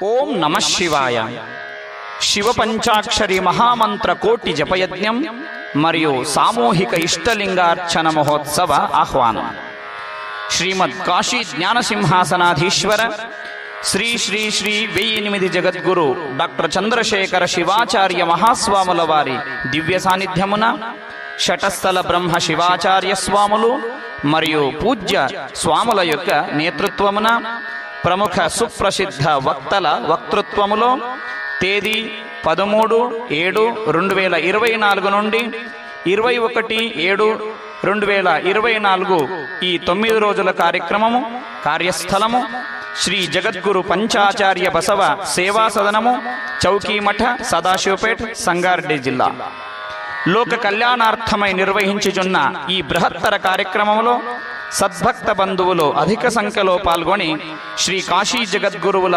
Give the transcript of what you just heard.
ఓం నమ శివాయ. శివ పంచాక్షరి మహామంత్ర కోటి జపయజ్ఞం మరియు సామూహిక ఇష్టలింగార్చన మహోత్సవ ఆహ్వానం. శ్రీమద్ కాశీ జ్ఞానసింహాసనాధీశ్వర శ్రీ శ్రీ శ్రీ వెయ్యి ఎనిమిది జగద్గురు డాక్టర్ చంద్రశేఖర శివాచార్య మహాస్వాముల వారి దివ్య సాన్నిధ్యమున షటస్థల బ్రహ్మ శివాచార్య స్వాములు మరియు పూజ్య స్వాముల యొక్క నేతృత్వమున ప్రముఖ సుప్రసిద్ధ వక్తల వక్తృత్వములో తేదీ పదమూడు ఏడు రెండు వేల ఇరవై నాలుగు నుండి ఇరవై ఒకటి ఏడు రెండు వేల ఇరవై నాలుగు ఈ తొమ్మిది రోజుల కార్యక్రమము కార్యస్థలము శ్రీ జగద్గురు పంచాచార్య బసవ సేవా సదనము చౌకీమఠ సదాశివపేట్ సంగారెడ్డి జిల్లా. లోక కళ్యాణార్థమై నిర్వహించుచున్న ఈ బృహత్తర కార్యక్రమంలో సద్భక్త బంధువులు అధిక సంఖ్యలో పాల్గొని శ్రీ కాశీ జగద్గురువుల